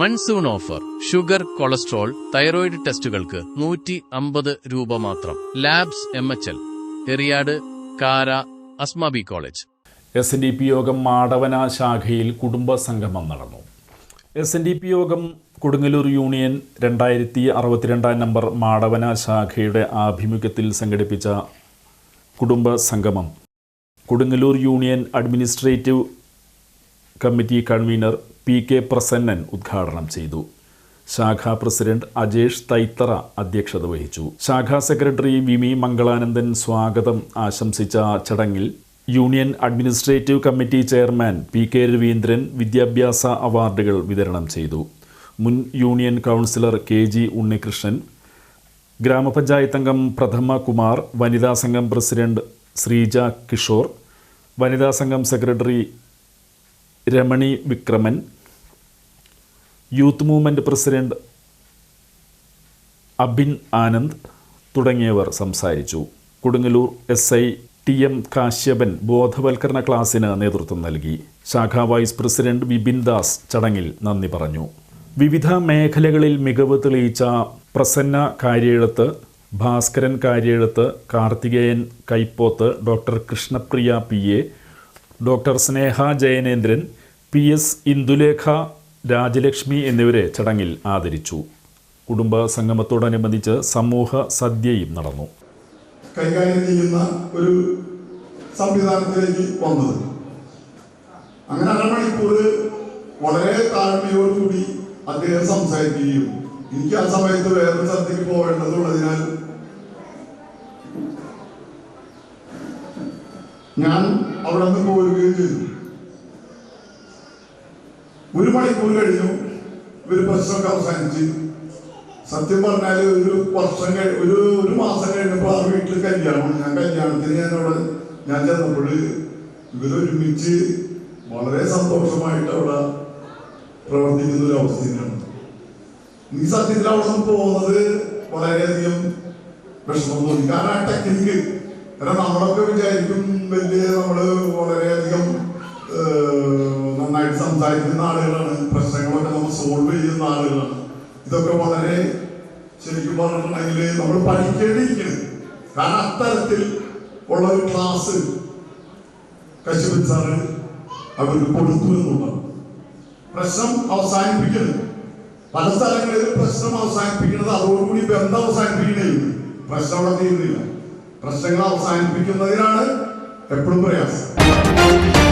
Monsoon offer. Sugar cholesterol thyroid ടെസ്റ്റുകൾക്ക് നൂറ്റി അമ്പത് രൂപ മാത്രം. Labs M H L. Eriyad Kara Asmabi college. S N D P യോഗം മാടവന ശാഖയിൽ കുടുംബ സംഗമം നടന്നു. എസ് എൻ ഡി പി യോഗം കൊടുങ്ങല്ലൂർ യൂണിയൻ രണ്ടായിരത്തി അറുപത്തിരണ്ടാം നമ്പർ മാടവന ശാഖയുടെ ആഭിമുഖ്യത്തിൽ സംഘടിപ്പിച്ച കുടുംബ സംഗമം Kodungallur union administrative committee convener P K Prasannan ഉദ്ഘാടനം ചെയ്തു. ശാഖാ പ്രസിഡന്റ് അജേഷ് തൈത്തറ അധ്യക്ഷത വഹിച്ചു. ശാഖാ സെക്രട്ടറി വിമി മംഗളാനന്ദൻ സ്വാഗതം ആശംസിച്ച ചടങ്ങിൽ union administrative committee chairman P K Raveendran വിദ്യാഭ്യാസ അവാർഡുകൾ വിതരണം ചെയ്തു. മുൻ union councillor K G Unnikrishnan ഗ്രാമപഞ്ചായത്ത് അംഗം പ്രഥമ കുമാർ വനിതാ സംഘം പ്രസിഡന്റ് ശ്രീജ കിഷോർ വനിതാ സംഘം secretary Ramani Vikraman youth movement president Abin Anand തുടങ്ങിയവർ സംസാരിച്ചു. Kodungallur S I T M Kashyapan ബോധവൽക്കരണ ക്ലാസ്സിന് നേതൃത്വം നൽകി. ശാഖാ വൈസ് പ്രസിഡന്റ് വിപിൻ ദാസ് ചടങ്ങിൽ നന്ദി പറഞ്ഞു. വിവിധ മേഖലകളിൽ മികവ് തെളിയിച്ച Prasanna Karyezhuth Bhaskaran Karyezhuth Karthikeyan Kaippoth doctor Krishnapriya P A doctor Sneha Jayanendran P S Indulekha Rajalakshmi എന്നിവരെ ചടങ്ങിൽ ആദരിച്ചു. കുടുംബ സംഗമത്തോടനുബന്ധിച്ച് സമൂഹ സദ്യയും നടന്നു. കൈകാര്യം ചെയ്യുന്ന ഒരു സംവിധാനത്തിലേക്ക് വന്നത്. അങ്ങനെ അരമണിക്കൂർ വളരെ താഴ്മയോടുകൂടി അദ്ദേഹം സംസാരിക്കുകയും എനിക്ക് ആ സമയത്ത് വേറൊരു സ്ഥലത്തേക്ക് പോകേണ്ടതുള്ളതിനാൽ ഞാൻ അവിടെ നിന്ന് പോരുകയും ചെയ്തു. ഒരു മണിക്കൂർ കഴിഞ്ഞു. ഇവർ പ്രശ്നമൊക്കെ അവസാനിച്ച്. സത്യം പറഞ്ഞാൽ ഒരു വർഷം കഴി ഒരു ഒരു മാസം കഴിഞ്ഞപ്പോൾ ആ വീട്ടിൽ കല്യാണം ഞാൻ കല്യാണത്തിന് ഞാൻ അവിടെ ഞാൻ ചെന്നപ്പോൾ ഇവരൊരുമിച്ച് വളരെ സന്തോഷമായിട്ട് അവിടെ പ്രവർത്തിക്കുന്ന ഒരു അവസ്ഥയാണ് നീ സത്യത്തിൽ അവിടെ പോകുന്നത് വളരെയധികം വിഷമം തോന്നി. കാരണം ആ ടെക്നിക്ക് കാരണം നമ്മളൊക്കെ വിചാരിക്കും വലിയ നമ്മൾ വളരെയധികം ഏഹ്, സംസാരിക്കുന്ന ആളുകളാണ് പ്രശ്നങ്ങളൊക്കെ നമ്മൾ സോൾവ് ചെയ്യുന്ന ആളുകളാണ് ഇതൊക്കെ വളരെ ശരിക്കും പറഞ്ഞിട്ടുണ്ടെങ്കിൽ നമ്മൾ പഠിക്കേണ്ടിയിരിക്കുന്നത് കാരണം അത്തരത്തിൽ ഉള്ള ഒരു ക്ലാസ് കശുപൻ സാറ് അവർക്ക് കൊടുത്തു എന്നുള്ളതാണ്. പ്രശ്നം അവസാനിപ്പിക്കുന്നത് പല സ്ഥലങ്ങളിലും പ്രശ്നം അവസാനിപ്പിക്കുന്നത് അതോടുകൂടി ബന്ധം അവസാനിപ്പിക്കുന്നില്ല പ്രശ്നം അവിടെ തീരുന്നില്ല. പ്രശ്നങ്ങൾ അവസാനിപ്പിക്കുന്നതിനാണ് എപ്പോഴും പ്രയാസം.